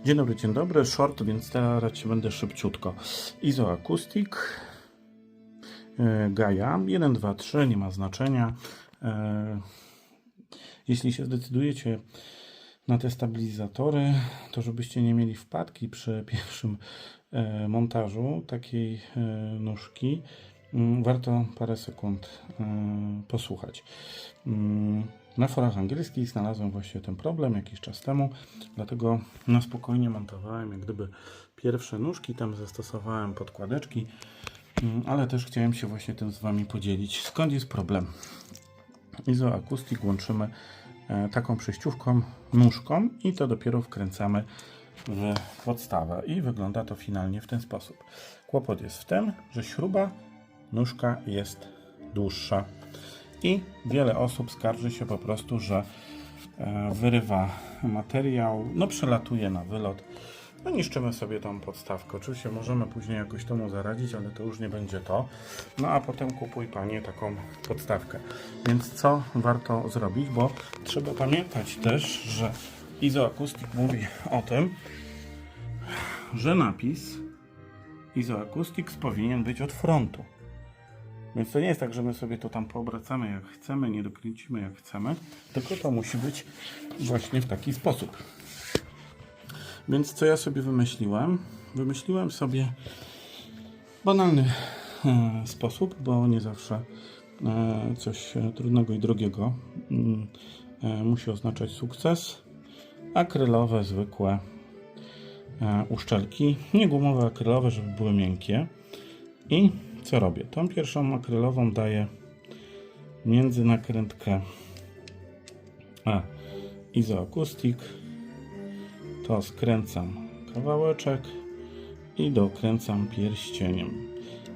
Dzień dobry, dzień dobry. Short, więc starać się będę szybciutko. Izoakustik. e, Gaia 1, 2, 3, nie ma znaczenia. E, Jeśli się zdecydujecie na te stabilizatory, to żebyście nie mieli wpadki przy pierwszym e, montażu takiej nóżki, warto parę sekund e, posłuchać. Mm, Na forach angielskich znalazłem właśnie ten problem jakiś czas temu, dlatego na spokojnie montowałem jak gdyby pierwsze nóżki, tam zastosowałem podkładeczki, mm, ale też chciałem się właśnie tym z Wami podzielić. Skąd jest problem? Izoakustik łączymy e, taką przejściówką, nóżką i to dopiero wkręcamy w podstawę i wygląda to finalnie w ten sposób. Kłopot jest w tym, że śruba, nóżka jest dłuższa i wiele osób skarży się po prostu, że e, wyrywa materiał, no przelatuje na wylot. No niszczymy sobie tą podstawkę. Oczywiście możemy później jakoś temu zaradzić, ale to już nie będzie to. No a potem kupuj Panie taką podstawkę. Więc co warto zrobić? Bo trzeba pamiętać też, że Izoakustik mówi o tym, że napis Izoakustics powinien być od frontu. Więc to nie jest tak, że my sobie to tam poobracamy jak chcemy, nie dokręcimy jak chcemy, tylko to musi być właśnie w taki sposób. Więc co ja sobie wymyśliłem? Wymyśliłem sobie banalny e, sposób, bo nie zawsze e, coś e, trudnego i drogiego mm, e, musi oznaczać sukces. Akrylowe, zwykłe e, uszczelki, nie gumowe, akrylowe, żeby były miękkie. I co robię? Tą pierwszą akrylową daję między nakrętkę a izoakustik. To skręcam kawałeczek i dokręcam pierścieniem.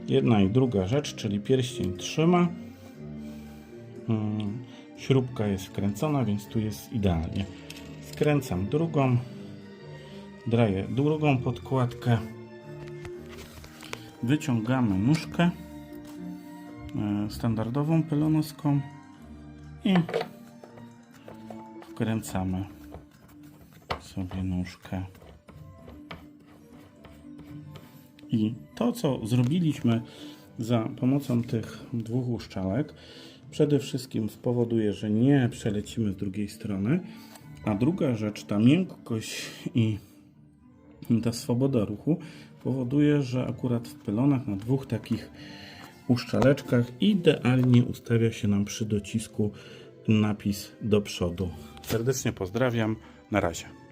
Jedna i druga rzecz, czyli pierścień trzyma. Mm, Śrubka jest wkręcona, więc tu jest idealnie. Skręcam drugą, daję drugą podkładkę wyciągamy nóżkę e, standardową pylonoską i wkręcamy sobie nóżkę. I to, co zrobiliśmy za pomocą tych dwóch uszczalek, przede wszystkim spowoduje, że nie przelecimy z drugiej strony, a druga rzecz, ta miękkość i ta swoboda ruchu powoduje, że akurat w pylonach na dwóch takich uszczeleczkach idealnie ustawia się nam przy docisku napis do przodu. Serdecznie pozdrawiam. Na razie.